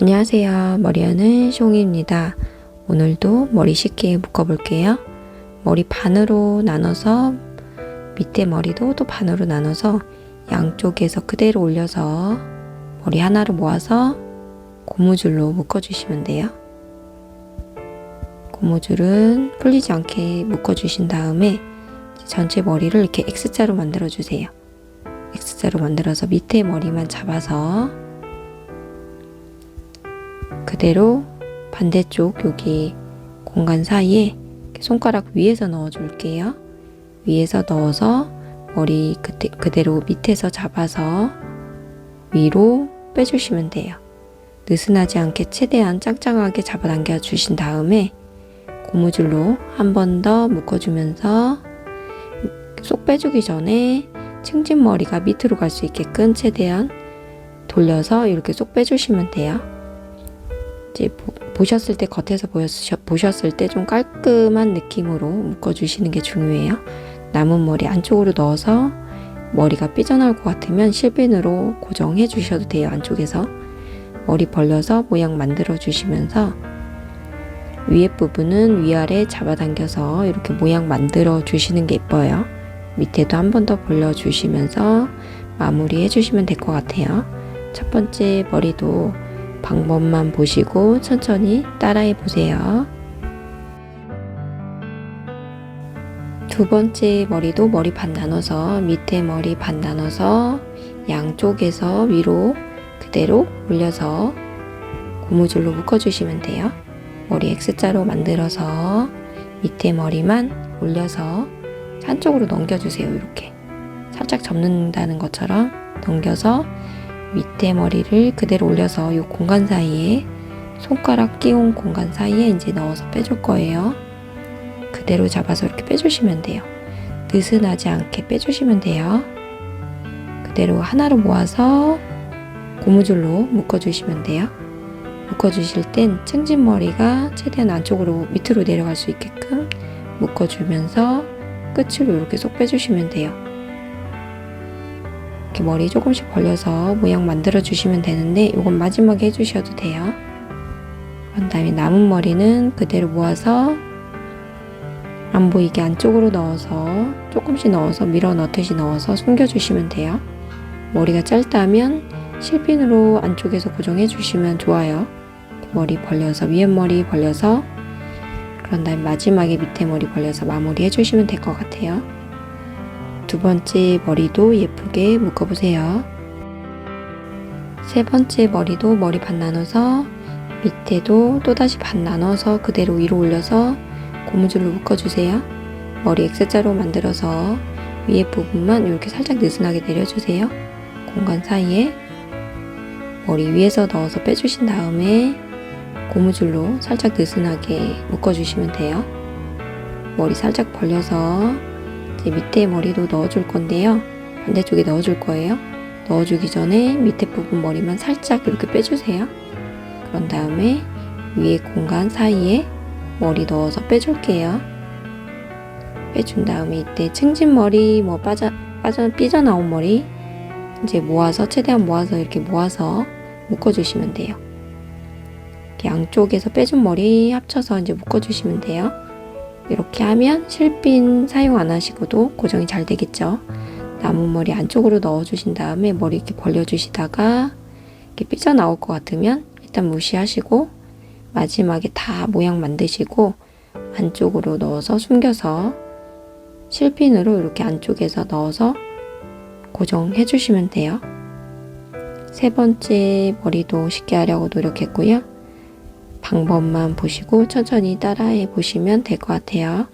안녕하세요. 머리하는 숑입니다. 오늘도 머리 쉽게 묶어볼게요. 머리 반으로 나눠서 밑에 머리도 또 반으로 나눠서 양쪽에서 그대로 올려서 머리 하나로 모아서 고무줄로 묶어주시면 돼요. 고무줄은 풀리지 않게 묶어주신 다음에 전체 머리를 이렇게 X자로 만들어주세요. X자로 만들어서 밑에 머리만 잡아서 그대로 반대쪽 여기 공간 사이에 손가락 위에서 넣어 줄게요. 위에서 넣어서 머리 그대, 그대로 밑에서 잡아서 위로 빼주시면 돼요. 느슨하지 않게 최대한 짱짱하게 잡아당겨 주신 다음에 고무줄로 한 번 더 묶어주면서 쏙 빼주기 전에 층진 머리가 밑으로 갈 수 있게끔 최대한 돌려서 이렇게 쏙 빼주시면 돼요. 이제 보, 셨을때 겉에서 보셨, 보셨을 때 좀 깔끔한 느낌으로 묶어주시는 게 중요해요. 남은 머리 안쪽으로 넣어서 머리가 삐져나올 것 같으면 실핀으로 고정해 주셔도 돼요. 안쪽에서 머리 벌려서 모양 만들어 주시면서 위에 부분은 위아래 잡아당겨서 이렇게 모양 만들어 주시는 게 예뻐요. 밑에도 한 번 더 벌려 주시면서 마무리 해주시면 될 것 같아요. 첫 번째 머리도 방법만 보시고 천천히 따라해 보세요. 두 번째 머리도 머리 반 나눠서 밑에 머리 반 나눠서 양쪽에서 위로 그대로 올려서 고무줄로 묶어주시면 돼요. 머리 X자로 만들어서 밑에 머리만 올려서 한쪽으로 넘겨주세요. 이렇게 살짝 접는다는 것처럼 넘겨서 밑에 머리를 그대로 올려서 이 공간 사이에 손가락 끼운 공간 사이에 이제 넣어서 빼줄 거예요. 그대로 잡아서 이렇게 빼주시면 돼요. 느슨하지 않게 빼주시면 돼요. 그대로 하나로 모아서 고무줄로 묶어주시면 돼요. 묶어주실 땐 층진 머리가 최대한 안쪽으로 밑으로 내려갈 수 있게끔 묶어주면서 끝으로 이렇게 쏙 빼주시면 돼요. 이렇게 머리 조금씩 벌려서 모양 만들어 주시면 되는데 이건 마지막에 해주셔도 돼요. 그런 다음에 남은 머리는 그대로 모아서 안 보이게 안쪽으로 넣어서 조금씩 넣어서 밀어 넣듯이 넣어서 숨겨주시면 돼요. 머리가 짧다면 실핀으로 안쪽에서 고정해 주시면 좋아요. 머리 벌려서 위에 머리 벌려서 그런 다음에 마지막에 밑에 머리 벌려서 마무리 해주시면 될 것 같아요. 두 번째 머리도 예쁘게 묶어보세요. 세 번째 머리도 머리 반 나눠서 밑에도 또다시 반 나눠서 그대로 위로 올려서 고무줄로 묶어주세요. 머리 X자로 만들어서 위에 부분만 이렇게 살짝 느슨하게 내려주세요. 공간 사이에 머리 위에서 넣어서 빼주신 다음에 고무줄로 살짝 느슨하게 묶어주시면 돼요. 머리 살짝 벌려서 이제 밑에 머리도 넣어줄 건데요. 반대쪽에 넣어줄 거예요. 넣어주기 전에 밑에 부분 머리만 살짝 이렇게 빼주세요. 그런 다음에 위에 공간 사이에 머리 넣어서 빼줄게요. 빼준 다음에 이때 층진 머리, 뭐 빠져, 빠져, 삐져나온 머리 이제 모아서 최대한 모아서 이렇게 모아서 묶어주시면 돼요. 양쪽에서 빼준 머리 합쳐서 이제 묶어주시면 돼요. 이렇게 하면 실핀 사용 안 하시고도 고정이 잘 되겠죠. 남은 머리 안쪽으로 넣어주신 다음에 머리 이렇게 벌려주시다가 이렇게 삐져나올 것 같으면 일단 무시하시고 마지막에 다 모양 만드시고 안쪽으로 넣어서 숨겨서 실핀으로 이렇게 안쪽에서 넣어서 고정해 주시면 돼요. 세 번째 머리도 쉽게 하려고 노력했고요. 방법만 보시고 천천히 따라해 보시면 될 것 같아요.